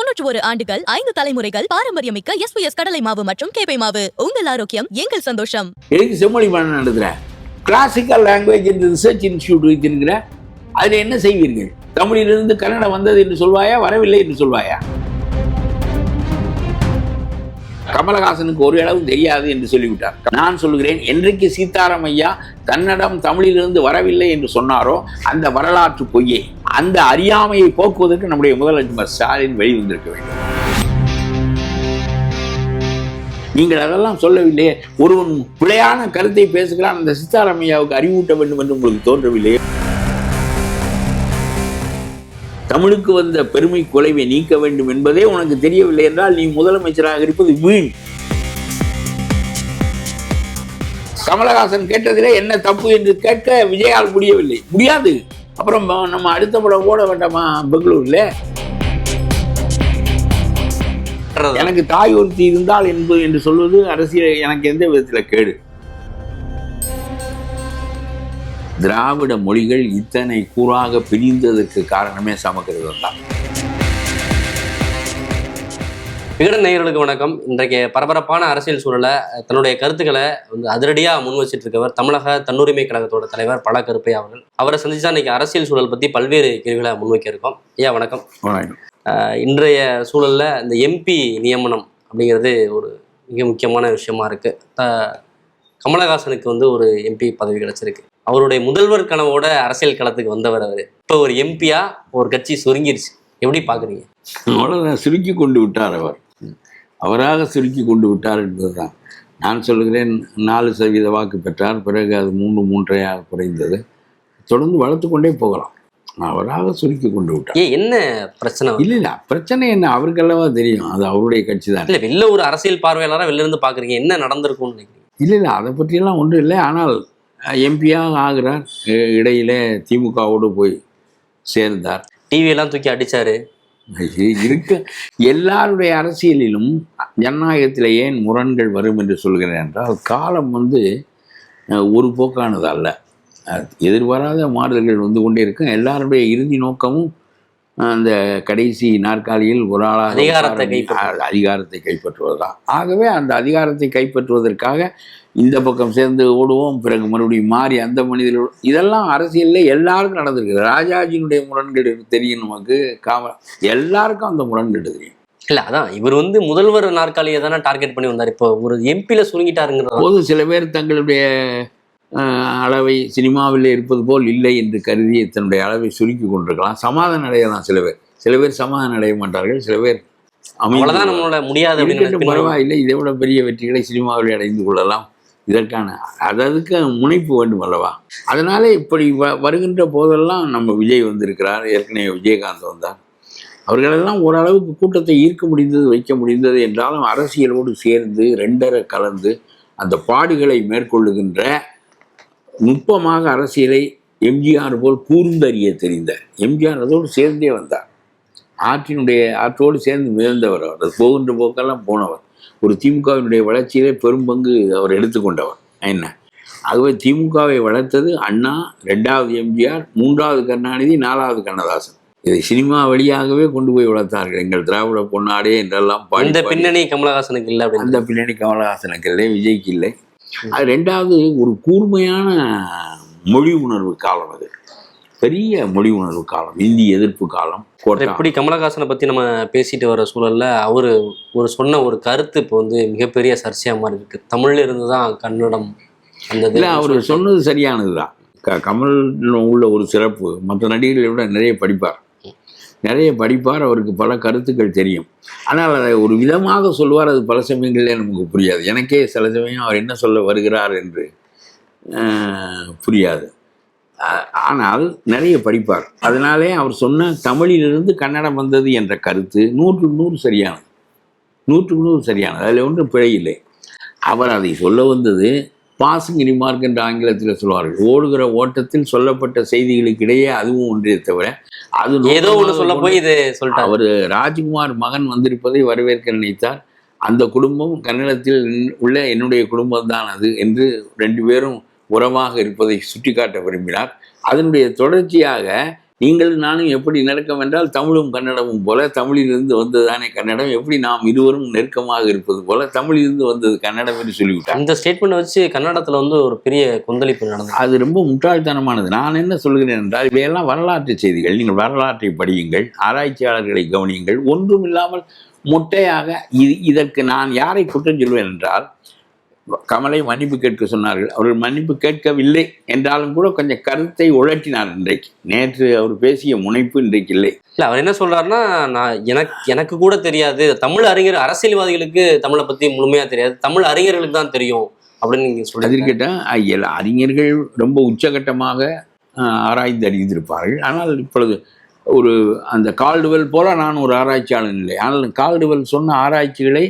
தொன்னூற்று ஒரு ஆண்டுகள் ஐந்து தலைமுறைகள் பாரம்பரியமிக்க எஸ் கடலை மாவு மற்றும் கேப்பை மாவு. உங்கள் ஆரோக்கியம் எங்கள் சந்தோஷம். எதுக்கு செம்மொழி பாடம் நடத்துகிற கிளாசிக்கல் லாங்குவேஜ் என்று ரிசர்ச் இன்ஸ்டியூட் வைத்திருக்கிற அதில் என்ன செய்வீர்கள்? தமிழிலிருந்து கன்னடம் வந்தது என்று சொல்வாயா வரவில்லை என்று சொல்வாயா? கமலஹாசனுக்கு ஒரு அளவு தெரியாது என்று சொல்லிவிட்டார். நான் சொல்கிறேன் என்றைக்கு சீதாராம் ஐயா தன்னிடம் தமிழிலிருந்து வரவில்லை என்று சொன்னாரோ அந்த வரலாற்று பொய்யை அந்த அறியாமையை போக்குவதற்கு நம்முடைய முதலமைச்சர் ஸ்டாலின் வெளிவந்திருக்க வேண்டும். நீங்கள் அதெல்லாம் சொல்லவில்லையே ஒருவன் பிழையான கருத்தை பேசுகிறான் அந்த சித்தாராமையாவுக்கு அறிவூட்ட வேண்டும் என்று உங்களுக்கு தோன்றவில்லையே? தமிழுக்கு வந்த பெருமை குலைவை நீக்க வேண்டும் என்பதே உனக்கு தெரியவில்லை என்றால் நீ முதலமைச்சராக இருப்பது வீண். கமலஹாசன் கேட்டதிலே என்ன தப்பு என்று கேட்க விஜயால் முடியவில்லை. முடியாது. அப்புறம் நம்ம அடுத்த படம் ஓட வேண்டாமா பெங்களூர்ல? எனக்கு தாய் ஒருத்தி இருந்தால் என்பது என்று சொல்வது அரசியல் எனக்கு எந்த விதத்தில் கேடு? திராவிட மொழிகள் இத்தனை கூறாக பிரிந்ததற்கு காரணமே சமக்கிருதம் தான். விகடன் நேயர்களுக்கு வணக்கம். இன்றைக்கு பரபரப்பான அரசியல் சூழலை தன்னுடைய கருத்துக்களை வந்து அதிரடியாக முன் வச்சிட்டு இருக்கவர் தமிழக தன்னுரிமை கழகத்தோட தலைவர் பல கருப்பை அவர்கள். அவரை சந்திச்சா இன்னைக்கு அரசியல் சூழல் பற்றி பல்வேறு கேள்விகளை முன்வைக்க இருக்கோம். ஐயா வணக்கம். இன்றைய சூழல்ல இந்த எம்பி நியமனம் அப்படிங்கிறது ஒரு மிக முக்கியமான விஷயமா இருக்கு. த- கமலஹாசனுக்கு வந்து ஒரு எம்பி பதவி கிடைச்சிருக்கு. அவருடைய முதல்வர் கனவோட அரசியல் களத்துக்கு வந்தவர் அவர். இப்போ ஒரு எம்பியா ஒரு கட்சி சுருங்கிருச்சு. எப்படி பாக்குறீங்க? அவ்வளவுதான். சுருக்கி கொண்டு விட்டார் அவர். அவராக சுருக்கி கொண்டு விட்டார் என்பதுதான். நான் சொல்கிறேன் நாலு சதவீத வாக்கு பெற்றார். பிறகு அது மூன்று மூன்றையாக குறைந்தது. தொடர்ந்து வளர்த்து கொண்டே போகலாம். அவராக சுருக்கி கொண்டு விட்டார். ஏன் என்ன பிரச்சனை இல்லை இல்லை. பிரச்சனை என்ன? அவருக்கல்லவா தெரியும். அது அவருடைய கட்சி தான். இல்ல வெளில ஒரு அரசியல் பார்வையாளரா வெளில இருந்து பாக்குறீங்க. என்ன நடந்திருக்கும்னு நினைக்கிறீங்க? இல்லை இல்லை அதை பற்றியெல்லாம் ஒன்றும் இல்லை. ஆனால் எம்பியாக ஆகிறார். இடையிலே திமுகவோடு போய் சேர்ந்தார். டிவி எல்லாம் தூக்கி அடிச்சாரு. இது இருக்க எல்லாருடைய அரசியலிலும் ஜனநாயகத்தில் ஏன் முரண்கள் வரும் என்று சொல்கிறேன் என்றால் காலம் வந்து ஒரு போக்கானது அல்ல. எதிர்பாராத மாறுதல்கள் வந்து கொண்டே இருக்கும். எல்லாருடைய இறுதி நோக்கமும் அந்த கடைசி நாற்காலியில் ஒரு ஆளாக அதிகாரத்தை உட்கார- கைப்பற்றுவது. அதிகாரத்தை கைப்பற்றுவதுதான் ஆகவே அந்த அதிகாரத்தை கைப்பற்றுவதற்காக இந்த பக்கம் சேர்ந்து ஓடுவோம். பிறகு மறுபடியும் மாறி அந்த மனிதர்கள் இதெல்லாம் அரசியலில் எல்லாருக்கும் நடந்திருக்கு ராஜாஜியினுடைய முரண்கள் தெரியும் நமக்கு. காம எல்லாருக்கும் அந்த முரண்கள் தெரியும். இல்ல அதான். இவர் வந்து முதல்வர் நாற்காலியை தானே டார்கெட் பண்ணி வந்தார். இப்போ ஒரு எம்பில சுருங்கிட்டாருங்கிறது போது சில பேர் தங்களுடைய அளவை சினிமாவில் இருப்பது போல் இல்லை என்று கருதி தன்னுடைய அளவை சுருக்கி கொண்டிருக்கலாம். சமாதானம் அடையலாம் சில பேர் சில பேர் சமாதானம் அடைய மாட்டார்கள் சில பேர் அமைதி அவ்வளவுதான் நம்மளோட முடியாது பரவாயில்லை. இதை விட பெரிய வெற்றிகளை சினிமாவில் அடைந்து கொள்ளலாம். இதற்கான அதற்கு முனைப்பு வேண்டும் அல்லவா? அதனால இப்படி வ வருகின்ற போதெல்லாம் நம்ம விஜய் வந்திருக்கிறார். ஏற்கனவே விஜயகாந்த் வந்தார். அவர்களெல்லாம் ஓரளவுக்கு கூட்டத்தை ஈர்க்க முடிந்தது வைக்க முடிந்தது என்றாலும் அரசியலோடு சேர்ந்து ரெண்டரை கலந்து அந்த பாடுகளை மேற்கொள்ளுகின்ற நுட்பமாக அரசியலை எம்ஜிஆர் போல் கூர்ந்தறிய தெரிந்த எம்ஜிஆர் அதோடு சேர்ந்தே வந்தார். ஆற்றினுடைய ஆற்றோடு சேர்ந்து மிதந்தவர் அவர். அது போகின்ற போக்கெல்லாம் போனவர். ஒரு திமுகவினுடைய வளர்ச்சியிலே பெரும் பங்கு அவர் எடுத்துக்கொண்டவர். என்ன? ஆகவே திமுகவை வளர்த்தது அண்ணா ரெண்டாவது எம்ஜிஆர் மூன்றாவது கருணாநிதி நாலாவது கண்ணதாசன். இதை சினிமா வழியாகவே கொண்டு போய் வளர்த்தார்கள். எங்கள் திராவிட பொன்னாடே என்றெல்லாம் இந்த. பின்னணி கமலஹாசனுக்கு இல்ல அந்த பின்னணி கமலஹாசனுக்கு இல்லை விஜய்க்கு இல்லை. அது ரெண்டாவது ஒரு கூர்மையான மொழி உணர்வு காலம் அது. பெரிய மொழி உணர்வு காலம் இந்தி எதிர்ப்பு காலம் எப்படி கமலஹாசனை பத்தி நம்ம பேசிட்டு வர சூழல்ல அவரு ஒரு சொன்ன ஒரு கருத்து இப்போ வந்து மிகப்பெரிய சர்ச்சையா மாறி இருக்கு தமிழ்ல இருந்து தான் கன்னடம் வந்தது இல்லை அவர் சொன்னது சரியானது தான் க கமல் உள்ள ஒரு சிறப்பு மற்ற நடிகர்களை விட நிறைய படிப்பார். நிறைய படிப்பார் அவருக்கு பல கருத்துக்கள் தெரியும். ஆனால் அதை ஒரு விதமாக சொல்வார் அது பல சமயங்களிலே நமக்கு புரியாது. எனக்கே சில சமயம் அவர் என்ன சொல்ல வருகிறார் என்று புரியாது. ஆனால் நிறைய படிப்பார். அதனாலே அவர் சொன்ன தமிழிலிருந்து கன்னடம் வந்தது என்ற கருத்து நூற்றுக்கு நூறு சரியானது. நூற்றுக்கு நூறு சரியானது. அதில் ஒன்றும் பிழை இல்லை. அவர் அதை சொல்ல வந்தது பாசிங் ரிமார்க் என்று ஆங்கிலத்தில் சொல்வார்கள். ஓடுகிற ஓட்டத்தில் சொல்லப்பட்ட செய்திகளுக்கு இடையே அதுவும் ஒன்றே தவிர அது ஏதோ ஒண்ணு சொல்ல போய் இது சொல்லிட்டாரு அவர் ராஜ்குமார் மகன் வந்திருப்பதை வரவேற்க நினைத்தார். அந்த குடும்பம் கன்னடத்தில் உள்ள என்னுடைய குடும்பம் தான் அது என்று ரெண்டு பேரும் உறவாக இருப்பதை சுட்டிக்காட்ட விரும்பினார். அதனுடைய தொடர்ச்சியாக நீங்கள் நானும் எப்படி நெருக்கம் என்றால் தமிழும் கன்னடமும் போல தமிழிலிருந்து வந்ததுதானே கன்னடம். எப்படி நாம் இருவரும் நெருக்கமாக இருப்பது போல தமிழிலிருந்து வந்தது கன்னடம் என்று சொல்லிவிட்டார். இந்த ஸ்டேட்மெண்ட் வச்சு கன்னடத்துல வந்து ஒரு பெரிய கொந்தளிப்பு நடந்தது. அது ரொம்ப முட்டாள்தனமானது. நான் என்ன சொல்கிறேன் என்றால் இவையெல்லாம் வரலாற்று செய்திகள். நீங்கள் வரலாற்றை படியுங்கள் ஆராய்ச்சியாளர்களை கவனியுங்கள். ஒன்றுமில்லாமல் மொட்டையாக இது இதற்கு நான் யாரை குற்றம் சொல்வேன் என்றால் கமலை மன்னிப்பு கேட்க சொன்னார்கள். அவர்கள் மன்னிப்பு கேட்கவில்லை என்றாலும் கூட கொஞ்சம் கருத்தை உழற்றினார் இன்றைக்கு. நேற்று அவர் பேசிய முனைப்பு இன்றைக்கு இல்லை. இல்ல அவர் என்ன சொல்றாருன்னா நான் எனக்கு எனக்கு கூட தெரியாது. தமிழ் அறிஞர் அரசியல்வாதிகளுக்கு தமிழை பத்தி முழுமையா தெரியாது. தமிழ் அறிஞர்களுக்கு தான் தெரியும் அப்படின்னு நீங்க சொல்லி அதற்கிட்ட அறிஞர்கள் ரொம்ப உச்சகட்டமாக ஆராய்ந்து அறிந்திருப்பார்கள். ஆனால் இப்பொழுது ஒரு அந்த கால்டுவெல் போல நான் ஒரு ஆராய்ச்சியாளன் இல்லை. ஆனால் கால்டுவெல் சொன்ன ஆராய்ச்சிகளை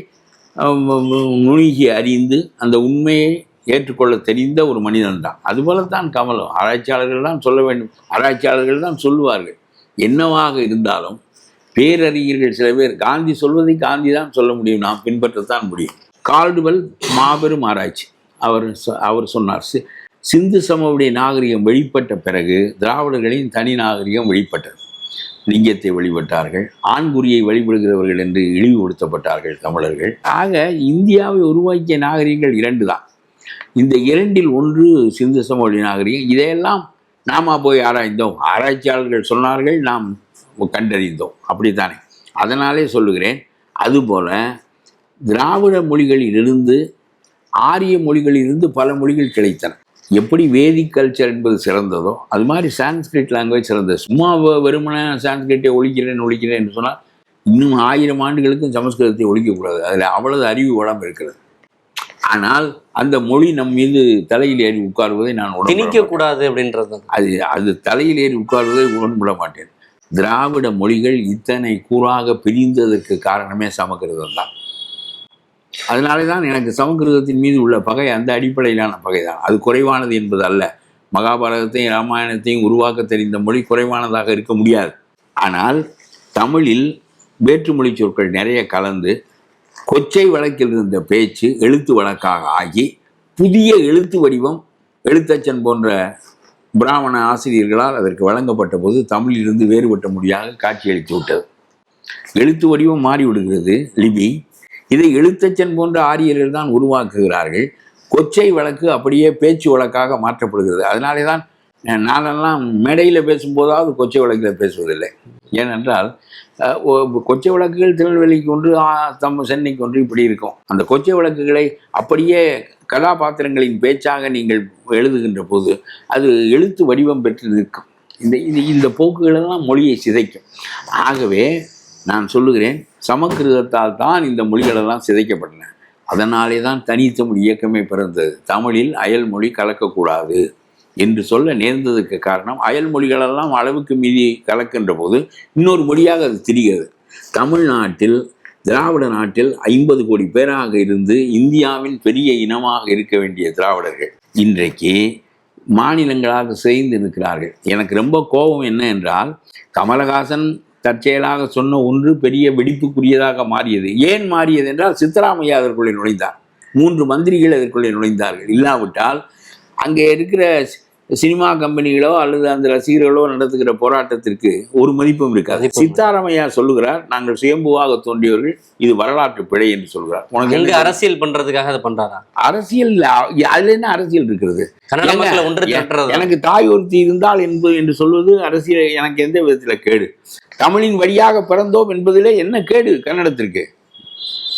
நுணுகி அறிந்து அந்த உண்மையை ஏற்றுக்கொள்ள தெரிந்த ஒரு மனிதன் தான் அதுபோல தான் கமலம். ஆராய்ச்சியாளர்கள் தான் சொல்ல வேண்டும். ஆராய்ச்சியாளர்கள் தான் சொல்லுவார்கள். என்னவாக இருந்தாலும் பேரறிஞர்கள் சில பேர் காந்தி சொல்வதை காந்தி தான் சொல்ல முடியும். நாம் பின்பற்றத்தான் முடியும். கால்டுவெல் மாபெரும் ஆராய்ச்சி. அவர் சொ- அவர் சொன்னார். சி- சிந்து சமவுடைய நாகரிகம் வெளிப்பட்ட பிறகு திராவிடர்களின் தனி நாகரிகம் வெளிப்பட்டது. லிங்கத்தை வழிபட்டார்கள் ஆண்குறியை வழிபடுகிறவர்கள் என்று இழிவுபடுத்தப்பட்டார்கள் தமிழர்கள். ஆக இந்தியாவை உருவாக்கிய நாகரிகங்கள் இரண்டு தான் இந்த இரண்டில் ஒன்று சிந்து சமவெளி நாகரிகம். இதையெல்லாம் நாம போய் ஆராய்ந்தோம். ஆராய்ச்சியாளர்கள் சொன்னார்கள் நாம் கண்டறிந்தோம். அப்படித்தானே? அதனாலே சொல்லுகிறேன் அதுபோல திராவிட மொழிகளிலிருந்து ஆரிய மொழிகளிலிருந்து பல மொழிகள் கிடைத்தன. எப்படி வேதிக் கல்ச்சர் என்பது சிறந்ததோ அது மாதிரி சான்ஸ்கிரிட் லாங்குவேஜ் சிறந்தது. சும்மா வெறுமனே சான்ஸ்கிரிட்டை ஒழிக்கிறேன் ஒழிக்கிறேன் என்று சொன்னால் இன்னும் ஆயிரம் ஆண்டுகளுக்கும் சமஸ்கிருதத்தை ஒழிக்கக்கூடாது. அதில் அவ்வளவு அறிவு வளம் இருக்கிறது. ஆனால் அந்த மொழி நம் மீது தலையில் ஏறி உட்காருவதை நான் திணிக்க. கூடாது அப்படின்றது. அது அது தலையில் ஏறி உட்காருவதை உடன்பட மாட்டேன். திராவிட மொழிகள் இத்தனை கூறாக பிரிந்ததற்கு காரணமே சமக்கிருதம் தான் அதனாலே தான் எனக்கு சமக்கிருதத்தின் மீது உள்ள பகை அந்த அடிப்படையிலான பகை தான் அது குறைவானது என்பது அல்ல. மகாபாரதத்தையும் ராமாயணத்தையும் உருவாக்க தெரிந்த மொழி குறைவானதாக இருக்க முடியாது. ஆனால் தமிழில் வேற்றுமொழி சொற்கள் நிறைய கலந்து கொச்சை வழக்கில் இருந்த பேச்சு எழுத்து வழக்காக ஆகி புதிய எழுத்து வடிவம் எழுத்தச்சன் போன்ற பிராமண ஆசிரியர்களால் அதற்கு வழங்கப்பட்ட போது தமிழிலிருந்து வேறுபட்ட மொழியாக காட்சியளித்து விட்டது. எழுத்து வடிவம் மாறிவிடுகிறது. லிபி இதை எழுத்தச்சன் போன்ற ஆரியர்கள் தான் உருவாக்குகிறார்கள். கொச்சை வழக்கு அப்படியே பேச்சு வழக்காக மாற்றப்படுகிறது. அதனாலே தான் நானெல்லாம் மேடையில் பேசும்போதாவது கொச்சை வழக்கில் பேசுவதில்லை. ஏனென்றால் கொச்சை வழக்குகள் திருநெல்வேலிக்கு ஒன்று தம் சென்னைக்கு ஒன்று இப்படி இருக்கும். அந்த கொச்சை வழக்குகளை அப்படியே கதாபாத்திரங்களின் பேச்சாக நீங்கள் எழுதுகின்ற போது அது எழுத்து வடிவம் பெற்று நிற்கும் இந்த இது இந்த போக்குகளெல்லாம் மொழியை சிதைக்கும். ஆகவே நான் சொல்லுகிறேன் சமக்கிருதத்தால் தான் இந்த மொழிகளெல்லாம் சிதைக்கப்பட்டன. அதனாலே தான் தனித்தமிழ் இயக்கமே பிறந்தது. தமிழில் அயல் மொழி கலக்கக்கூடாது என்று சொல்ல நேர்ந்ததுக்கு காரணம் அயல் மொழிகளெல்லாம் அளவுக்கு மீறி கலக்கின்ற போது இன்னொரு மொழியாக அது திரிகிறது. தமிழ்நாட்டில் திராவிட நாட்டில் ஐம்பது கோடி பேராக இருந்து இந்தியாவின் பெரிய இனமாக இருக்க வேண்டிய திராவிடர்கள் இன்றைக்கு மாநிலங்களாக சேர்ந்து இருக்கிறார்கள். எனக்கு ரொம்ப கோபம் என்ன என்றால் கமலஹாசன் தற்செயலாக சொன்ன ஒன்று பெரிய வெடிப்புக்குரியதாக மாறியது. ஏன் மாறியது என்றால் சித்தராமையா அதற்குள்ளே நுழைந்தார். மூன்று மந்திரிகள் அதற்குள்ளே நுழைந்தார்கள். இல்லாவிட்டால் அங்கே இருக்கிற சினிமா கம்பெனிகளோ அல்லது அந்த ரசிகர்களோ நடத்துகிற போராட்டத்திற்கு ஒரு மதிப்பும் இருக்காது. சித்தாராமையா சொல்லுகிறார் நாங்கள் சுயம்புவாக தோன்றியவர்கள் இது வரலாற்று பிழை என்று சொல்கிறார் உனக்கு அரசியல் பண்றதுக்காக அதை பண்றாரா? அரசியல் இல்ல. அதுல என்ன அரசியல் இருக்கிறது? எனக்கு தாய் ஒருத்தி இருந்தால் என்பது என்று சொல்வது அரசியல் எனக்கு எந்த விதத்துல கேடு? தமிழின் வழியாக பிறந்தோம் என்பதிலே என்ன கேடு கன்னடத்திற்கு?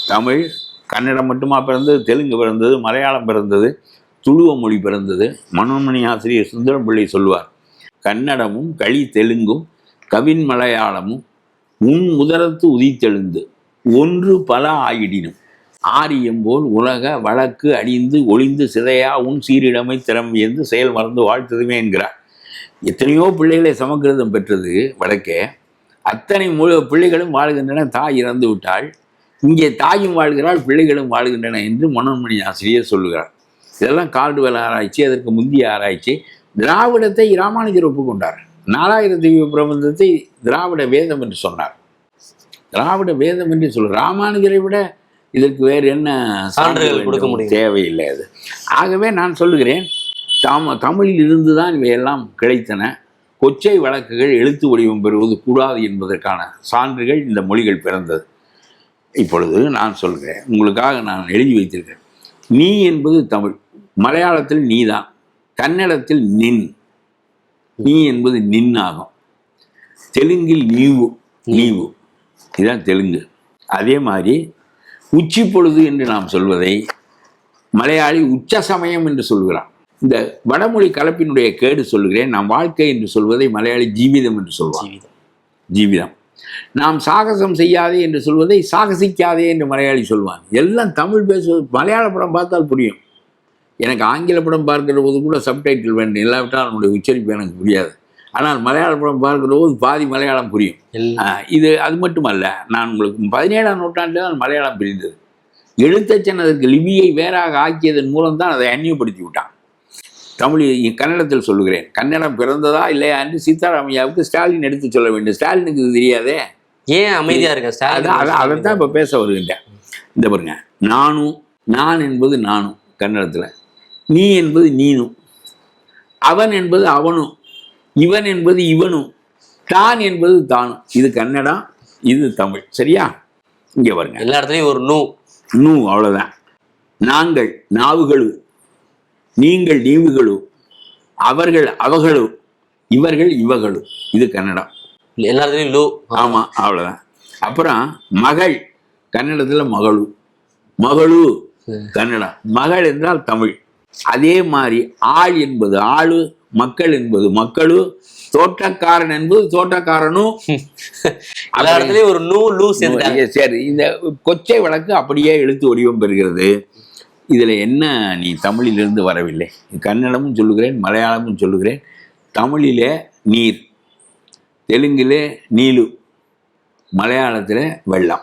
தமிழ் கன்னடம் மட்டுமா பிறந்தது தெலுங்கு பிறந்தது மலையாளம் பிறந்தது துளுவ மொழி பிறந்தது மனோன்மணி ஆசிரியர் சுந்தரம் பிள்ளை சொல்வார் கன்னடமும் களி தெலுங்கும் கவின் மலையாளமும் உன் உதரத்து உதித்தெழுந்து ஒன்று பல ஆயிடினும் ஆரியம் போல் உலக வழக்கு அடிந்து ஒளிந்து சிதையா உன் சீரிடமை திறம்பியந்து செயல் மறந்து வாழ்த்ததுமே என்கிறார். எத்தனையோ பிள்ளைகளை சமக்கிருதம் பெற்றது வடக்கே. அத்தனை முழு பிள்ளைகளும் வாழ்கின்றன. தாய் இறந்து விட்டாள். இங்கே தாயும் வாழ்கிறாள் பிள்ளைகளும் வாழ்கின்றன என்று மனோன்மணி ஆசிரியர் சொல்லுகிறார். இதெல்லாம் கால்டுவெல் ஆராய்ச்சி அதற்கு முந்திய ஆராய்ச்சி. திராவிடத்தை ராமானுஜர் ஒப்புக்கொண்டார். நாலாயிரத்தி பிரபந்தத்தை திராவிட வேதம் என்று சொன்னார். திராவிட வேதம் என்று சொல்ல ராமானுஜரை விட இதற்கு வேறு என்ன சான்றுகள்? கொடுக்க முடியும். தேவையில்லை அது. ஆகவே நான் சொல்லுகிறேன் தாம தமிழில் இருந்து தான் இவையெல்லாம் கிடைத்தன. கொச்சை வழக்குகள் எழுத்து வடிவம் பெறுவது கூடாது என்பதற்கான சான்றுகள் இந்த மொழிகள் பிறந்தது. இப்பொழுது நான் சொல்கிறேன். உங்களுக்காக நான் எழுதி வைத்திருக்கேன் நீ என்பது தமிழ். மலையாளத்தில் நீதான். கன்னடத்தில் நின். நீ என்பது நின் ஆகும் தெலுங்கில் நீவு. நீவு. இதுதான் தெலுங்கு. அதே மாதிரி உச்சி பொழுது என்று நாம் சொல்வதை மலையாளி உச்ச சமயம் என்று சொல்கிறான். இந்த வடமொழி கலப்பினுடைய கேடு சொல்லுகிறேன் நாம் வாழ்க்கை என்று சொல்வதை மலையாளி ஜீவிதம் என்று சொல்வான் ஜீவிதம். நாம் சாகசம் செய்யாதே என்று சொல்வதை சாகசிக்காதே என்று மலையாளி சொல்வான் எல்லாம் தமிழ் பேசுவது மலையாள படம் பார்த்தால் புரியும். எனக்கு ஆங்கில படம் பார்க்கிற போது கூட சப்டைட்டில் வேண்டும் இல்லாவிட்டால் அவனுடைய உச்சரிப்பு எனக்கு புரியாது. ஆனால் மலையாள படம் பார்க்கிற போது பாதி மலையாளம் புரியும். இது அது மட்டுமல்ல நான் உங்களுக்கு பதினேழாம் நூற்றாண்டில் தான் மலையாளம் பிரிந்தது. எழுத்தச்சன் அதற்கு லிபியை வேறாக ஆக்கியதன் மூலம் தான் அதை அந்நியப்படுத்தி விட்டான். தமிழ் கன்னடத்தில் சொல்லுகிறேன். கன்னடம் பிறந்ததா இல்லையா என்று சீதாராமையாவுக்கு ஸ்டாலின் எடுத்து சொல்ல வேண்டும். ஸ்டாலினுக்கு இது தெரியாதே? ஏன் அமைதியா இருக்க? அதான் அதான் அதைத்தான் இப்போ பேச வருகின்றேன் இந்த பாருங்க நானும் நான் என்பது நானும் கன்னடத்தில். நீ என்பது நீனும் அவன் என்பது அவனும் இவன் என்பது இவனும் தான் என்பது தானும் இது கன்னடம் இது தமிழ். சரியா? இங்கே பாருங்க. எல்லா இடத்துலயும் ஒரு நூ. இன்னும் அவ்வளோதான் நாங்கள் நாவுகளு. நீங்கள் நீவுகளு அவர்கள் அவகளு இவர்கள் இவகளு. இது கன்னடம். எல்லா இடத்துலயும் லூ. ஆமாம் அவ்வளோதான் அப்புறம் மகள் கன்னடத்தில் மகளு. மகளு கன்னடம். மகள் என்றால் தமிழ். அதே மாதிரி ஆள் என்பது ஆளு மக்கள் என்பது மக்களு தோட்டக்காரன் என்பது தோட்டக்காரனும் எல்லா இடத்துலயும் ஒரு நூ லூ சரி இந்த கொச்சை வழக்கு அப்படியே எழுத்து வடிவம் பெறுகிறது. இதில் என்ன நீ தமிழிலிருந்து வரவில்லை? கன்னடமும் சொல்லுகிறேன் மலையாளமும் சொல்லுகிறேன். தமிழிலே நீர் தெலுங்கிலே நீலு மலையாளத்தில் வெள்ளம்.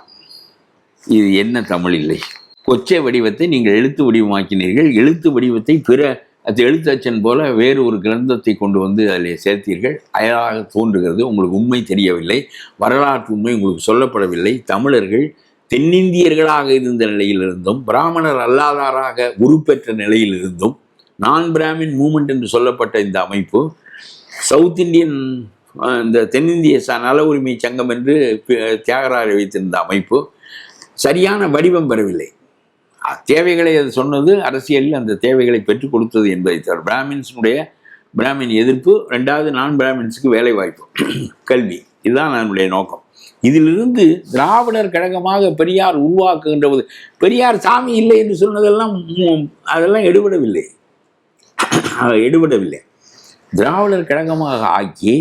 இது என்ன தமிழ் இல்லை? கொச்சை வடிவத்தை நீங்கள் எழுத்து வடிவமாக்கினீர்கள். எழுத்து வடிவத்தை பிற அது எழுத்தச்சன் போல வேறு ஒரு கிரந்தத்தை கொண்டு வந்து அதில் சேர்த்தீர்கள். அயலாக தோன்றுகிறது. உங்களுக்கு உண்மை தெரியவில்லை. வரலாற்று உண்மை உங்களுக்கு சொல்லப்படவில்லை. தமிழர்கள் தென்னிந்தியர்களாக இருந்த நிலையிலிருந்தும் பிராமணர் அல்லாதாராக உருப்பெற்ற நிலையிலிருந்தும் நான் பிராமின் மூமெண்ட் என்று சொல்லப்பட்ட இந்த அமைப்பு சவுத் இந்தியன் இந்த தென்னிந்திய ச நல உரிமை சங்கம் என்று தியாகராஜ வைத்திருந்த அமைப்பு சரியான வடிவம் பெறவில்லை. தேவைகளை அது சொன்னது அரசியலில் அந்த தேவைகளை பெற்றுக் கொடுத்தது என்பதை தவிர பிராமின்ஸினுடைய பிராமின் எதிர்ப்பு ரெண்டாவது நான் பிராமின்ஸுக்கு வேலை வாய்ப்பு கல்வி இதுதான் நம்முடைய நோக்கம். இதிலிருந்து திராவிடர் கழகமாக பெரியார் உருவாக்குகின்ற போது பெரியார் சாமி இல்லை என்று சொன்னதெல்லாம் அதெல்லாம் எடுபடவில்லை. எடுபடவில்லை. திராவிடர் கழகமாக ஆக்கி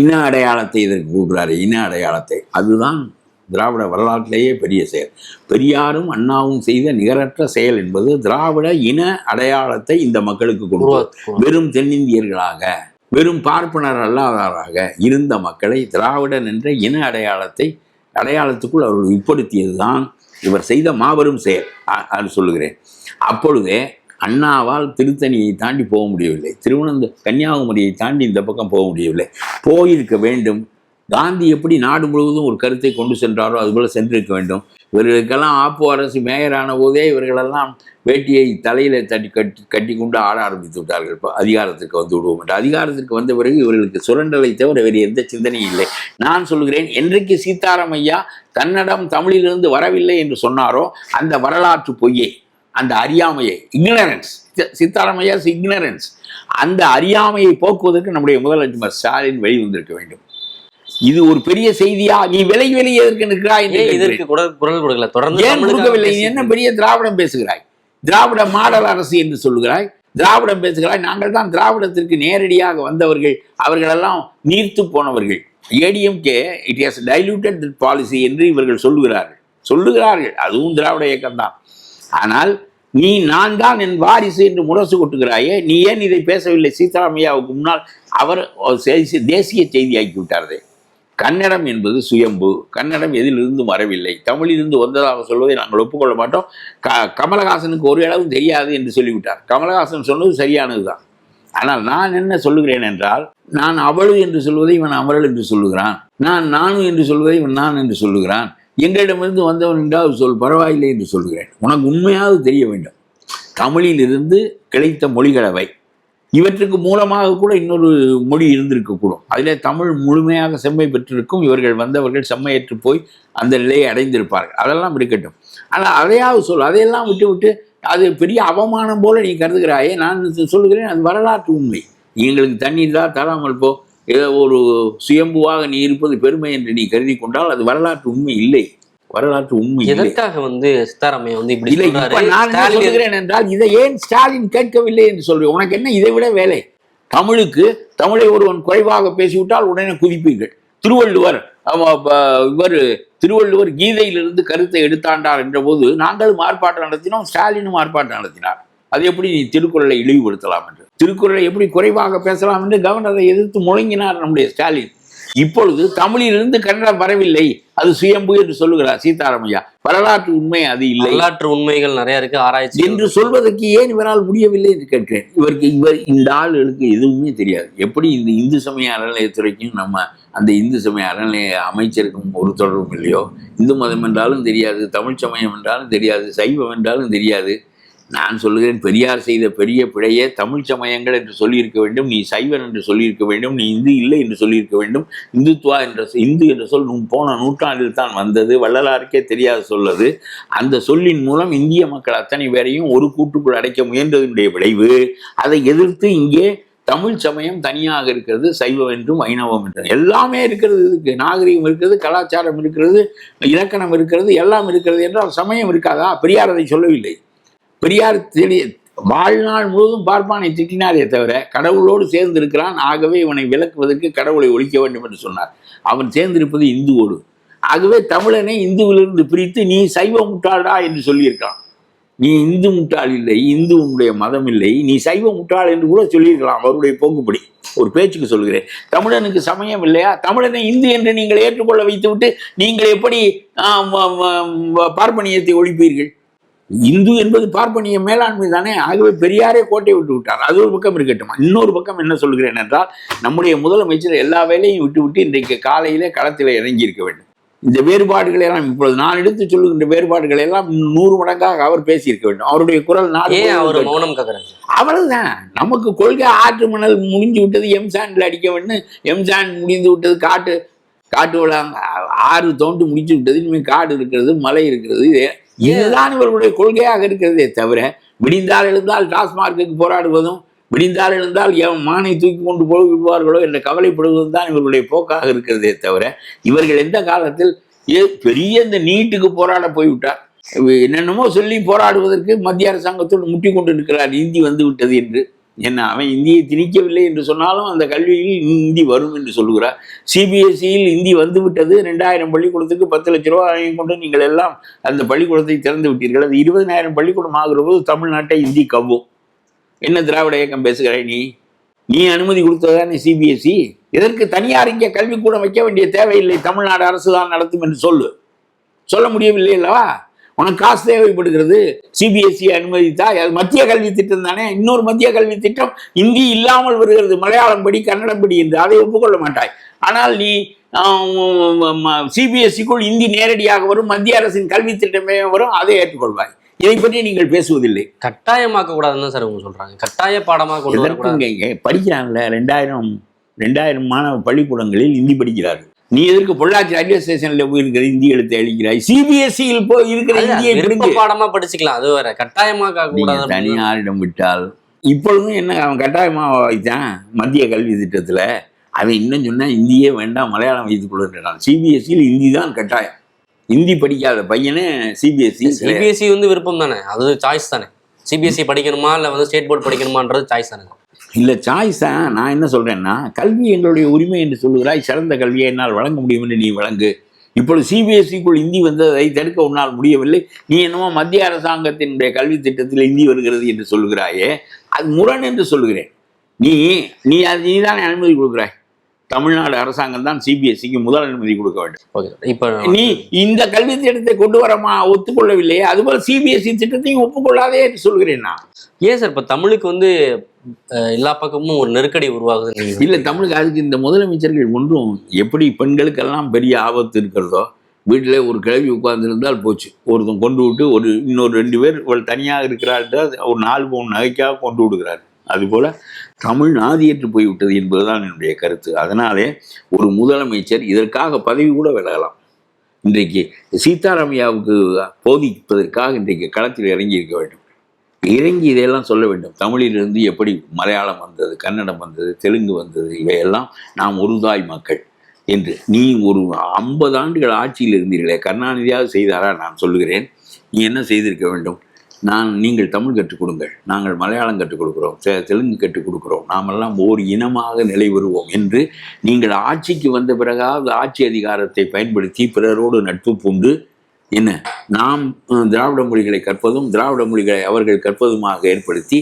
இன அடையாளத்தை இதற்கு கொடுக்குறாரு இன அடையாளத்தை. அதுதான் திராவிட வரலாற்றிலேயே பெரிய செயல். பெரியாரும் அண்ணாவும் செய்த நிகரற்ற செயல் என்பது திராவிட இன அடையாளத்தை இந்த மக்களுக்கு உருவாக்குவோம் வெறும் தென்னிந்தியர்களாக. வெறும் பார்ப்பனர் அல்லாதாராக இருந்த மக்களை திராவிடன் என்ற இன அடையாளத்தை அடையாளத்துக்குள் அவர்கள் உட்படுத்தியது தான் இவர் செய்த மாபெரும் செயல். அ- அது சொல்லுகிறேன். அப்பொழுதே அண்ணாவால் திருத்தணியை தாண்டி போக முடியவில்லை. திருவனந்த கன்னியாகுமரியை தாண்டி இந்த பக்கம் போக முடியவில்லை. போயிருக்க வேண்டும். காந்தி எப்படி நாடு முழுவதும் ஒரு கருத்தை கொண்டு சென்றாரோ அதுபோல் சென்றிருக்க வேண்டும். இவர்களுக்கெல்லாம் ஆப்பு அரசு மேயரான போதே இவர்களெல்லாம் வேட்டியை தலையில் தட்டி கட்டி கட்டி கொண்டு ஆட ஆரம்பித்து விட்டார்கள். இப்போ அதிகாரத்திற்கு வந்து விடுவோம் என்று. அதிகாரத்திற்கு வந்த பிறகு இவர்களுக்கு சுரண்டலை தவிர வேறு எந்த சிந்தனையும் இல்லை. நான் சொல்கிறேன் என்றைக்கு சீதாராம் ஐயா கன்னடம் தமிழிலிருந்து வரவில்லை என்று சொன்னாரோ அந்த வரலாற்று பொய்யை அந்த அறியாமையை இக்னரன்ஸ் சீதாராம் ஐயா இக்னரன்ஸ் அந்த அறியாமையை போக்குவதற்கு நம்முடைய முதலமைச்சர் ஸ்டாலின் வெளிவந்திருக்க வேண்டும். இது ஒரு பெரிய செய்தியா? நீ விலை விலை எதற்கு நிற்கிறாய். இதற்கு குரல் கொடுக்கல. தொடர்ந்து ஏன் கொடுக்கவில்லை? என்ன பெரிய திராவிடம் பேசுகிறாய்? திராவிட மாடல் அரசு என்று சொல்லுகிறாய். திராவிடம் பேசுகிறாய். நாங்கள் தான் திராவிடத்திற்கு நேரடியாக வந்தவர்கள். அவர்களெல்லாம் நீர்த்து போனவர்கள். ADMK it has diluted policy என்று இவர்கள் சொல்லுகிறார்கள். சொல்லுகிறார்கள். அதுவும் திராவிட இயக்கம்தான். ஆனால் நீ நான் தான் என் வாரிசு என்று முரசு கொட்டுகிறாயே. நீ ஏன் இதை பேசவில்லை? சீதாராமையாவுக்கு முன்னால் அவர் தேசிய செய்தியாக்கி விட்டாரே கன்னடம் என்பது சுயம்பு. கன்னடம் எதிலிருந்து வரவில்லை தமிழிலிருந்து வந்ததாக சொல்வதை நாங்கள் ஒப்புக்கொள்ள மாட்டோம். க கமலஹாசனுக்கு ஒரு அளவு தெரியாது என்று சொல்லிவிட்டார். கமலஹாசன் சொன்னது சரியானதுதான் ஆனால் நான் என்ன சொல்லுகிறேன் என்றால் நான் அவளு என்று சொல்வதை இவன் அவள் என்று சொல்லுகிறான். நான் நானும் என்று சொல்வதை இவன் நான் என்று சொல்லுகிறான். எங்களிடமிருந்து வந்தவன் என்றால் சொல் பரவாயில்லை என்று சொல்லுகிறேன். உனக்கு உண்மையாவது தெரிய வேண்டும். தமிழிலிருந்து கிடைத்த மொழிகளவை. இவற்றுக்கு மூலமாக கூட இன்னொரு மொழி இருந்திருக்கக்கூடும். அதிலே தமிழ் முழுமையாக செம்மை பெற்றிருக்கும். இவர்கள் வந்தவர்கள் செம்மையற்று போய் அந்த நிலையை அடைந்திருப்பார்கள். அதெல்லாம் இருக்கட்டும். ஆனால் அதையாவது சொல் அதையெல்லாம் விட்டு விட்டு அது பெரிய அவமானம் போல நீ கருதுகிறாயே நான் சொல்லுகிறேன் அது வரலாற்று உண்மை. எங்களுக்கு தண்ணீர் தான் தராமல் போ. ஏதோ ஒரு சுயம்புவாக நீ இருப்பது பெருமை என்று நீ கருதி கொண்டால் அது வரலாற்று உண்மை இல்லை. வரலாற்று உண்மை எதற்காக வந்து சித்தாராமையா வந்து இப்படி இல்லை நான் சொல்லுகிறேன் என்றால் இதை ஏன் ஸ்டாலின் கேட்கவில்லை என்று சொல்றேன் உனக்கு என்ன இதை விட வேலை? தமிழுக்கு தமிழை ஒருவன் குறைவாக பேசிவிட்டால் உடனே குதிப்பீர்கள். திருவள்ளுவர் இவர் திருவள்ளுவர் கீதையிலிருந்து கருத்தை எடுத்தாண்டார் என்ற போது நாங்களும் ஆர்ப்பாட்டம் நடத்தினோம் ஸ்டாலினும் ஆர்ப்பாட்டம் நடத்தினார். அது எப்படி நீ திருக்குறளை இழிவுபடுத்தலாம் என்று? திருக்குறளை எப்படி குறைவாக பேசலாம் என்று கவர்னரை எதிர்த்து முழங்கினார் நம்முடைய ஸ்டாலின். இப்பொழுது தமிழிலிருந்து கன்னடம் வரவில்லை. அது சுயம்பு என்று சொல்லுகிறார் சீதாராமையா. வரலாற்று உண்மை அது இல்லை. வரலாற்று உண்மைகள் நிறைய இருக்கு ஆராய்ச்சி என்று சொல்வதற்கு ஏன் இவரால் முடியவில்லை என்று கேட்கிறேன். இவருக்கு இவர் இந்த ஆளுகளுக்கு எதுவுமே தெரியாது. எப்படி இந்த இந்து சமய அறநிலையத்துறைக்கும் நம்ம அந்த இந்து சமய அறநிலைய அமைச்சருக்கும் ஒரு தொடர்பும் இல்லையோ? இந்து மதம் என்றாலும் தெரியாது தமிழ் சமயம் என்றாலும் தெரியாது சைவம் என்றாலும் தெரியாது. நான் சொல்லுகிறேன் பெரியார் செய்த பெரிய பிழையே தமிழ் சமயங்கள் என்று சொல்லியிருக்க வேண்டும் நீ சைவன் என்று சொல்லியிருக்க வேண்டும் நீ இந்து இல்லை என்று சொல்லியிருக்க வேண்டும் இந்துத்துவா என்ற இந்து என்ற சொல் போன நூற்றாண்டில் தான் வந்தது வள்ளலாருக்கே தெரியாத சொல்லது. அந்த சொல்லின் மூலம் இந்திய மக்கள் அத்தனை பேரையும் ஒரு கூட்டுக்குள் அடைக்க முயன்றதனுடைய விளைவு. அதை எதிர்த்து இங்கே தமிழ் சமயம் தனியாக இருக்கிறது சைவம் என்றும் வைணவம் என்றும். எல்லாமே இருக்கிறது இதுக்கு. நாகரிகம் இருக்கிறது கலாச்சாரம் இருக்கிறது இலக்கணம் இருக்கிறது எல்லாம் இருக்கிறது என்றால் சமயம் இருக்காதா? பெரியார் அதை சொல்லவில்லை. பெரியார் தெரிய வாழ்நாள் முழுவதும் பார்ப்பானை திட்டினாரே தவிர கடவுளோடு சேர்ந்து இருக்கிறான் ஆகவே இவனை விளக்குவதற்கு கடவுளை ஒழிக்க வேண்டும் என்று சொன்னார். அவன் சேர்ந்திருப்பது இந்துவோடு. ஆகவே தமிழனை இந்துவிலிருந்து பிரித்து நீ சைவ முட்டாளா என்று சொல்லியிருக்கான் நீ இந்து முட்டாள் இல்லை இந்து உன்னுடைய மதம் இல்லை நீ சைவ முட்டாள் என்று கூட சொல்லியிருக்கலாம் அவருடைய போக்குப்படி. ஒரு பேச்சுக்கு சொல்கிறேன். தமிழனுக்கு சமயம் இல்லையா? தமிழனை இந்து என்று நீங்கள் ஏற்றுக்கொள்ள வைத்துவிட்டு நீங்கள் எப்படி பார்ப்பனியத்தை ஒழிப்பீர்கள்? இந்து என்பது பார்ப்பனிய மேலாண்மை தானே? ஆகவே பெரியாரே கோட்டை விட்டு விட்டார். அது ஒரு பக்கம் இருக்கட்டும்? இன்னொரு பக்கம் என்ன சொல்கிறேன் என்றால் நம்முடைய முதலமைச்சர் எல்லா வேலையும் விட்டு விட்டு இன்றைக்கு காலையிலே களத்தில் இறங்கி இருக்க வேண்டும். இந்த வேறுபாடுகளை எல்லாம் இப்பொழுது நான் எடுத்து சொல்லுகின்ற வேறுபாடுகளை எல்லாம் நூறு மடங்காக அவர் பேசியிருக்க வேண்டும். அவருடைய குரல் முழுவதும் அவர். மௌனம் கேக்குறாரு அவ்வளவுதான். நமக்கு கொள்கை ஆற்று மணல் முடிஞ்சு விட்டது எம்சாண்டில் அடிக்க வேண்டும் எம்சாண்ட் முடிந்து விட்டது காட்டு காட்டு விழாங்க ஆறு தோண்டு முடிச்சு விட்டது இனிமேல் காடு இருக்கிறது மலை இருக்கிறது இதுதான் இவர்களுடைய கொள்கையாக இருக்கிறதே தவிர விடிந்தால் எழுந்தால் டாஸ்மார்க்குக்கு போராடுவதும் விடிந்தால் எழுந்தால் எவன் மானை தூக்கி கொண்டு போய் விடுவார்களோ என்ற கவலைப்படுவதும் தான் இவர்களுடைய போக்காக இருக்கிறதே தவிர இவர்கள் எந்த காலத்தில் ஏ பெரிய இந்த நீட்டுக்கு போராட போய்விட்டார். என்னென்னமோ சொல்லி போராடுவதற்கு மத்திய அரசாங்கத்தோடு முட்டி கொண்டு இருக்கிறார் இந்தி வந்து விட்டது என்று. என்ன அவன் இந்தியை திணிக்கவில்லை என்று சொன்னாலும் அந்த கல்வியில் இந்தி வரும் என்று சொல்லுகிறார். சிபிஎஸ்சியில் இந்தி வந்துவிட்டது ரெண்டாயிரம் பள்ளிக்கூடத்துக்கு பத்து லட்ச ரூபா கொண்டு நீங்கள் எல்லாம் அந்த பள்ளிக்கூடத்தை திறந்து விட்டீர்கள். அது இருபதனாயிரம் பள்ளிக்கூடம் ஆகிற போது தமிழ்நாட்டை இந்தி கவ்வும். என்ன திராவிட இயக்கம் பேசுகிறாய் நீ? நீ அனுமதி கொடுத்ததானே சிபிஎஸ்சி இதற்கு தனியார் இங்கே கல்விக்கூடம் வைக்க வேண்டிய தேவையில்லை? தமிழ்நாடு அரசு தான் நடத்தும் என்று சொல்லு. சொல்ல முடியவில்லை அல்லவா? உனக்கு காசு தேவைப்படுகிறது. சிபிஎஸ்சி அனுமதித்தா அது மத்திய கல்வி திட்டம் தானே? இன்னொரு மத்திய கல்வி திட்டம் இந்தி இல்லாமல் வருகிறது. மலையாளம் படி கன்னடம் படி என்று அதை ஒப்புக்கொள்ள மாட்டாய். ஆனால் நீ சிபிஎஸ்சிக்குள் இந்தி நேரடியாக வரும் மத்திய அரசின் கல்வி திட்டமே வரும் அதை ஏற்றுக்கொள்வாய். இதை பற்றி நீங்கள் பேசுவதில்லை. கட்டாயமாக்க கூடாதுன்னு சார் அவங்க சொல்றாங்க. கட்டாய பாடமா கொண்டு படிக்கிறாங்கல்ல ரெண்டாயிரம் ரெண்டாயிரம் மாணவ பள்ளிக்கூடங்களில் இந்தி படிக்கிறார்கள். நீ எதற்கு பொள்ளாச்சி ரயில்வே ஸ்டேஷன்ல போய் இருக்கிற இந்தி எழுத்தை அழிக்கிறாய் சிபிஎஸ்சியில் போய் இருக்கிற இந்தியை பாடமா படிச்சுக்கலாம் அது வேற. அப்படின்னு. தனியாரிடம் விட்டால் இப்பொழுதும் என்ன அவன் கட்டாயமா வைத்தான் மத்திய கல்வி திட்டத்துல. அவன் இன்னும் சொன்னா இந்தியே வேண்டாம் மலையாளம் வைத்துக் கொள்ளுன்றான் சிபிஎஸ்சியில் இந்தி தான் கட்டாயம். இந்தி படிக்காத பையனே சிபிஎஸ்சி சிபிஎஸ்சி வந்து விருப்பம் தானே? அது சாய்ஸ் தானே? சிபிஎஸ்சி படிக்கணுமா இல்ல வந்து ஸ்டேட் போர்டு படிக்கணுமான்றது சாய்ஸ் தானே? இல்லை சாய்ஸ் தான் நான் என்ன சொல்கிறேன்னா கல்வி எங்களுடைய உரிமை என்று சொல்லுகிறாய் சிறந்த கல்வியை என்னால் வழங்க முடியும் என்று நீ வழங்கு. இப்பொழுது சிபிஎஸ்சிக்குள் இந்தி வந்ததை தடுக்க உன்னால் முடியவில்லை. நீ என்னமோ மத்திய அரசாங்கத்தினுடைய கல்வி திட்டத்தில் இந்தி வருகிறது என்று சொல்லுகிறாயே அது முரண் என்று சொல்லுகிறேன். நீ நீ அது நீ தானே அனுமதி கொடுக்குறாய். தமிழ்நாடு அரசாங்கம் தான் சிபிஎஸ்சிக்கு முதல் அனுமதி கொடுக்க வேண்டும். இப்ப நீ இந்த கல்வி திட்டத்தை கொண்டு வரமா ஒத்துக்கொள்ளவில்லையே அதுபோல் சிபிஎஸ்சி திட்டத்தையும் ஒப்புக்கொள்ளாதே என்று சொல்கிறேன் நான். ஏன் சார் இப்ப தமிழுக்கு வந்து எல்லா பக்கமும் ஒரு நெருக்கடி உருவாகுது இல்ல தமிழுக்கு அதுக்கு இந்த முதலமைச்சர்கள் ஒன்றும் எப்படி பெண்களுக்கெல்லாம் பெரிய ஆபத்து இருக்கிறதோ வீட்டில் ஒரு கிழவி உட்கார்ந்திருந்தால் போச்சு. ஒருத்தன் கொண்டு விட்டு ஒரு இன்னொரு ரெண்டு பேர் இவள் தனியாக இருக்கிறாள் ஒரு நாலு பவுன் நகைக்காக கொண்டு விடுகிறார் அதுபோல தமிழ் நாதியற்று போய்விட்டது என்பதுதான் என்னுடைய கருத்து. அதனாலே ஒரு முதலமைச்சர் இதற்காக பதவி கூட விலகலாம். இன்றைக்கு சீதாராமையாவுக்கு போதிப்பதற்காக இன்றைக்கு களத்தில் இறங்கி இருக்க வேண்டும். இறங்கி இதையெல்லாம் சொல்ல வேண்டும். தமிழிலிருந்து எப்படி மலையாளம் வந்தது கன்னடம் வந்தது தெலுங்கு வந்தது இவையெல்லாம் நாம் ஒரு தாய் மக்கள் என்று. நீ ஒரு ஐம்பது ஆண்டுகள் ஆட்சியில் இருந்தீர்களே கருணாநிதியாக செய்தாரா நான் சொல்லுகிறேன். நீ என்ன செய்திருக்க வேண்டும்? நான் நீங்கள் தமிழ் கற்றுக் கொடுங்கள். நாங்கள் மலையாளம் கற்றுக் கொடுக்குறோம். தெலுங்கு கற்றுக் கொடுக்குறோம். நாமெல்லாம் ஓர் இனமாக நிலை வருவோம் என்று நீங்கள் ஆட்சிக்கு வந்த பிறகாவது ஆட்சி அதிகாரத்தை பயன்படுத்தி பிறரோடு நட்பு பூண்டு என்ன? நாம் திராவிட மொழிகளை கற்பதும் திராவிட மொழிகளை அவர்கள் கற்பதுமாக ஏற்படுத்தி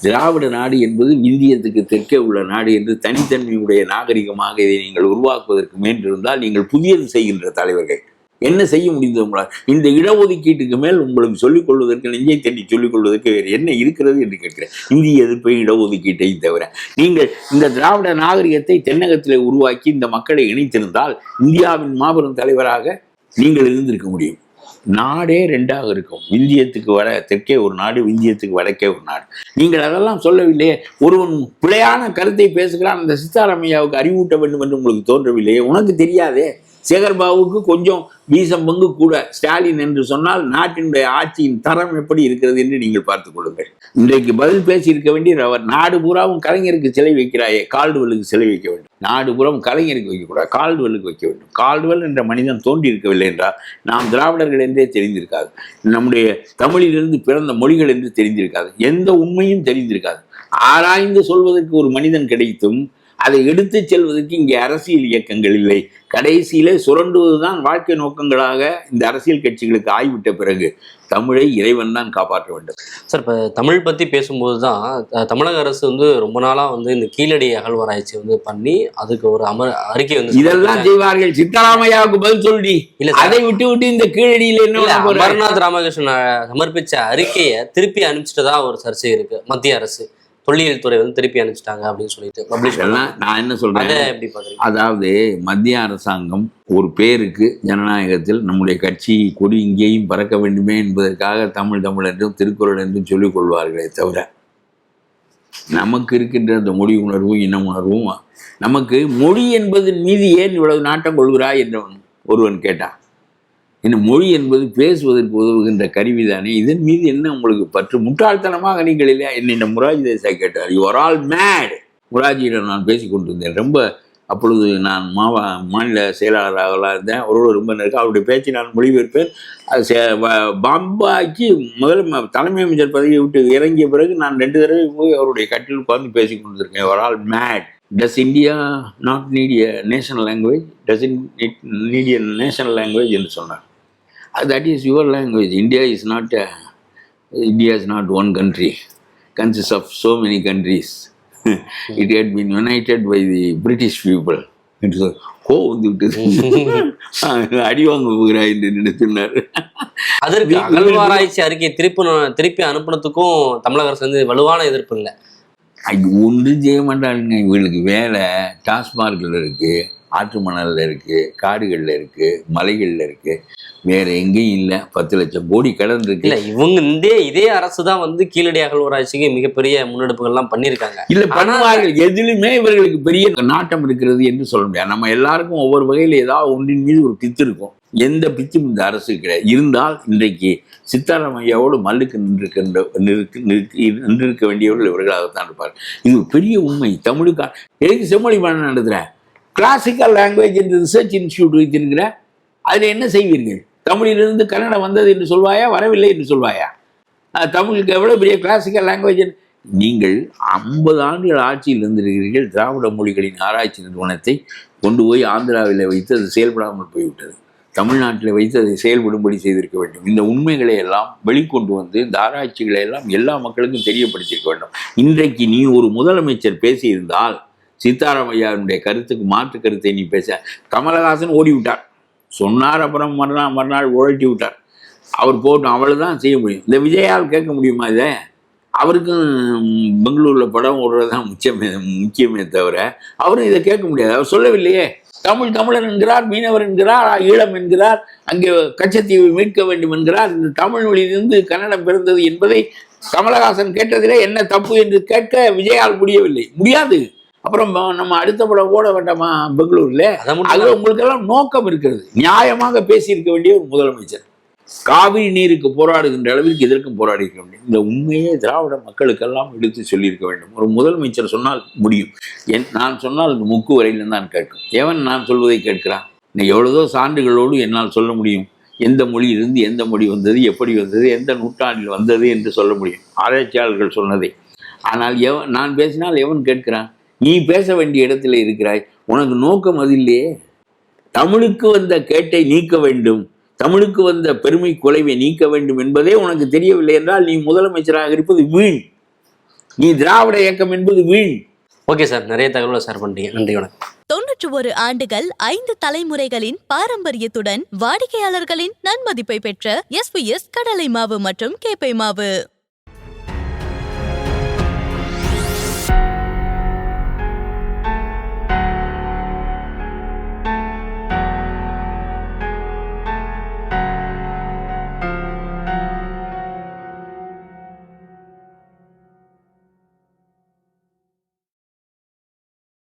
திராவிட நாடு என்பது இந்தியத்துக்கு தெற்கே உள்ள நாடு என்று தனித்தன்மையுடைய நாகரிகமாக இதை நீங்கள் உருவாக்குவதற்கு முயன்றிருந்தால் நீங்கள் புதியது செய்கின்ற தலைவர்கள். என்ன செய்ய முடிந்தது உங்களால்? இந்த இடஒதுக்கீட்டுக்கு மேல் உங்களுக்கு சொல்லிக் கொள்வதற்கு நெஞ்சை தட்டி சொல்லிக் கொள்வதற்கு வேறு என்ன இருக்கிறது என்று கேட்கிறேன். இந்திய எதிர்ப்பை இடஒதுக்கீட்டை தவிர நீங்கள் இந்த திராவிட நாகரிகத்தை தென்னகத்தில் உருவாக்கி இந்த மக்களை இணைத்திருந்தால் இந்தியாவின் மாபெரும் தலைவராக நீங்கள் இருந்திருக்க முடியும். நாடே ரெண்டாக இருக்கும். விந்தியத்துக்கு வட தெற்கே ஒரு நாடு விந்தியத்துக்கு வடக்கே ஒரு நாடு. நீங்கள் அதெல்லாம் சொல்லவில்லையே. ஒருவன் பிழையான கருத்தை பேசுகிறான் அந்த சித்தாராமையாவுக்கு அறிவூட்ட வேண்டும் என்று உங்களுக்கு தோன்றவில்லையே. உனக்கு தெரியாதே. சேகர்பாபுக்கு கொஞ்சம் வீசம் பங்கு கூட. ஸ்டாலின் என்று சொன்னால் நாட்டினுடைய ஆட்சியின் தரம் எப்படி இருக்கிறது என்று நீங்கள் பார்த்துக் கொள்ளுங்கள். இன்றைக்கு பதில் பேசி இருக்க வேண்டிய அவர். நாடு பூராவும் கலைஞருக்கு சிலை வைக்கிறாயே. கால்டுவெலுக்கு சிலை வைக்க வேண்டும். நாடு பூராவும் கலைஞருக்கு வைக்கக்கூடாது கால்டுவெலுக்கு வைக்க வேண்டும். கால்டுவெல் என்ற மனிதன் தோன்றி இருக்கவில்லை என்றால் நாம் திராவிடர்கள் என்றே தெரிந்திருக்காது. நம்முடைய தமிழிலிருந்து பிறந்த மொழிகள் என்று தெரிந்திருக்காது. எந்த உண்மையும் தெரிந்திருக்காது. ஆராய்ந்து சொல்வதற்கு ஒரு மனிதன் கிடைத்தும் அதை எடுத்துச் செல்வதற்கு இங்கே அரசியல் இயக்கங்கள் இல்லை. கடைசியிலே சுரண்டுவதுதான் வாழ்க்கை நோக்கங்களாக இந்த அரசியல் கட்சிகளுக்கு ஆய்விட்ட பிறகு தமிழை இறைவன் தான் காப்பாற்ற வேண்டும். சார் இப்போ தமிழ் பற்றி பேசும்போது தான் தமிழக அரசு வந்து ரொம்ப நாளாக வந்து இந்த கீழடி அகழ்வாராய்ச்சி வந்து பண்ணி அதுக்கு ஒரு அமர் அறிக்கை வந்து இதெல்லாம் செய்வார்கள். சித்தராமையாவுக்கு பதில் சொல்லி. இல்ல அதை விட்டு விட்டு இந்த கீழடியில் என்ன? அமர்நாத் ராமகிருஷ்ணன் அஹ், சமர்ப்பிச்ச அறிக்கையை திருப்பி அனுப்பிச்சிட்டதா ஒரு சர்ச்சை இருக்கு மத்திய அரசு. தொல்லியல் துறை வந்து திருப்பி அனுப்பிச்சிட்டாங்க அப்படின்னு சொல்லிட்டு பப்ளிஷ் நான் என்ன சொல்றேன்? அதாவது மத்திய அரசாங்கம் ஒரு பேருக்கு ஜனநாயகத்தில் நம்முடைய கட்சி கொடி இங்கேயும் பறக்க வேண்டுமே என்பதற்காக தமிழ் தமிழ் என்றும் திருக்குறள் என்றும் சொல்லிக் கொள்வார்களே தவிர நமக்கு இருக்கின்ற அந்த மொழி உணர்வும் இன உணர்வும் நமக்கு மொழி என்பது மீது ஏன் இவ்வளவு நாட்டம் கொள்கிறாய் என்றவன் ஒருவன் கேட்டான். இந்த மொழி என்பது பேசுவதற்கு உதவுகின்ற கருவிதானே? இதன் மீது என்ன உங்களுக்கு பற்று? முட்டாள்தனமாக நீங்கள் இல்லையா? என்னை முராஜி தேசாய் கேட்டார். யூ ஆர் ஆல் மேட் முராஜியிடம் நான் பேசி கொண்டிருந்தேன். ரொம்ப அப்பொழுது நான் மாவா மாநில செயலாளராக இருந்தேன். அவரோடு ரொம்ப நெருக்கம் அவருடைய பேச்சை நான் மொழிபெயர்ப்பேன். அது சே- பாம்பாய்க்கு முதல் ம- தலைமை அமைச்சர் பதவியை விட்டு இறங்கிய பிறகு நான் ரெண்டு தடவை போய் அவருடைய கட்டில் உட்கார்ந்து பேசி கொண்டிருக்கேன். ஒரு all mad does India not need a national language does in it need a national language என்று சொன்னார். That is your language India is not India is not one country consists of so many countries. it had been united by the British people. என்று சொல் கோ வந்து விட்டது அடி வாங்க போகிறாய் என்று நினைத்துனார் அதற்கு அகழ்வாராய்ச்சி அறிக்கையை திருப்பி திருப்பி அனுப்புனதுக்கும் தமிழக அரசு வந்து வலுவான எதிர்ப்பு இல்லை. ஒன்றும் செய்ய மாட்டாளுங்க. இவங்களுக்கு வேலை டாஸ்மார்க்கில் இருக்குது ஆற்று மணலில் இருக்குது காடுகளில் இருக்குது மலைகளில் இருக்குது வேறு எங்கேயும் இல்லை. பத்து லட்சம் கோடி கடன் இல்ல இருக்கு இவங்க இந்த இதே அரசு தான் வந்து கீழடி அகழ்வாராய்ச்சிக்கு மிகப்பெரிய முன்னெடுப்புகள்லாம் பண்ணியிருக்காங்க. இல்ல பண்ணுவார்கள். எதிலுமே இவர்களுக்கு பெரிய நாட்டம் இருக்கிறது என்று சொல்ல முடியாது. நம்ம எல்லாருக்கும் ஒவ்வொரு வகையில் ஏதாவது ஒன்றின் மீது ஒரு பித்து இருக்கும். எந்த பித்தும் இந்த அரசு கிடையாது. இருந்தால் இன்றைக்கு சித்தாராமையாவோடு மல்லுக்கு நின்றிருக்கின்ற நிற்கு நின்றிருக்க வேண்டியவர்கள் இவர்களாகத்தான் இருப்பார் இது பெரிய உண்மை. தமிழுக்கா எதுக்கு செம்மொழி பாடம் நடத்துகிற கிளாசிக்கல் லாங்குவேஜ் என்று ரிசர்ச் இன்ஸ்டியூட் வைத்திருக்கிற அதில் என்ன செய்வீர்கள்? தமிழிலிருந்து கன்னடம் வந்தது என்று சொல்வாயா வரவில்லை என்று சொல்வாயா? தமிழுக்கு எவ்வளோ பெரிய கிளாசிக்கல் லாங்குவேஜ் நீங்கள் ஐம்பது ஆண்டுகள் ஆட்சியில் இருந்திருக்கிறீர்கள் திராவிட மொழிகளின் ஆராய்ச்சி நிறுவனத்தை கொண்டு போய் ஆந்திராவில் வைத்து அது செயல்படாமல் போய்விட்டது. தமிழ்நாட்டில் வைத்து அதை செயல்படும்படி செய்திருக்க வேண்டும். இந்த உண்மைகளை எல்லாம் வெளிக்கொண்டு வந்து இந்த ஆராய்ச்சிகளை எல்லாம் எல்லா மக்களுக்கும் தெரியப்படுத்தியிருக்க வேண்டும். இன்றைக்கு நீ ஒரு முதலமைச்சர் பேசியிருந்தால் சீதாராமையாருடைய கருத்துக்கு மாற்று கருத்தை நீ பேச கமலஹாசன் ஓடிவிட்டார் சொன்னார் அப்புறம் மறுநாள் மறுநாள் உழட்டி விட்டார். அவர் போட்டும் அவ்வளவுதான் செய்ய முடியும். இந்த விஜயால் கேட்க முடியுமா இதை? அவருக்கும் பெங்களூரில் படம் ஓடுறது தான் முக்கியமே முக்கியமே தவிர அவரும் இதை கேட்க முடியாது. அவர் சொல்லவில்லையே. தமிழ் தமிழர் என்கிறார் மீனவர் என்கிறார் ஈழம் என்கிறார் அங்கே கச்சத்தீவை மீட்க வேண்டும் என்கிறார். இந்த தமிழ் மொழியிலிருந்து கன்னடம் பிறந்தது என்பதை கமலஹாசன் கேட்டதிலே என்ன தப்பு என்று கேட்க விஜயால் முடியவில்லை. முடியாது. அப்புறம் நம்ம அடுத்த படம் ஓட வேண்டாமா பெங்களூர்ல? அதை அது மட்டும் உங்களுக்கு எல்லாம் நோக்கம் இருக்கிறது. நியாயமாக பேசியிருக்க வேண்டிய ஒரு முதலமைச்சர். காவிரி நீருக்கு போராடுகின்ற அளவிற்கு இதற்கும் போராடி இருக்க வேண்டும் இந்த உண்மையே திராவிட மக்களுக்கெல்லாம் எடுத்து சொல்லியிருக்க வேண்டும். ஒரு முதலமைச்சர் சொன்னால் முடியும். என் நான் சொன்னால் இந்த முக்கு வரையிலும் தான் கேட்கும். எவன் நான் சொல்வதை கேட்கிறான்? இன்னைக்கு எவ்வளவோ சான்றுகளோடு என்னால் சொல்ல முடியும். எந்த மொழியிலிருந்து எந்த மொழி வந்தது எப்படி வந்தது எந்த நூற்றாண்டில் வந்தது என்று சொல்ல முடியும். ஆராய்ச்சியாளர்கள் சொன்னதை. ஆனால் எவன் நான் பேசினால் எவன் கேட்கிறான்? நீ பேச வேண்டிய இடத்துல இருக்கிறாய். உனக்கு நோக்கம் அது இல்லையே. தமிழுக்கு வந்த கேட்டை நீக்க வேண்டும். தமிழுக்கு வந்த பெருமை குலைவை நீக்க வேண்டும் என்பதே உனக்கு தெரியவில்லை என்றால் நீ முதலமைச்சராக இருப்பது வீண். நீ திராவிட இயக்கம் என்பது வீண். ஓகே சார் நிறைய தகவலை ஷேர் பண்ணிட்டீங்க. நன்றி வணக்கம். தொன்னூற்று ஒரு ஆண்டுகள் ஐந்து தலைமுறைகளின் பாரம்பரியத்துடன் வாடிக்கையாளர்களின் நன்மதிப்பை பெற்ற எஸ்பிஎஸ் கடலை மாவு மற்றும் கேப்பை மாவு.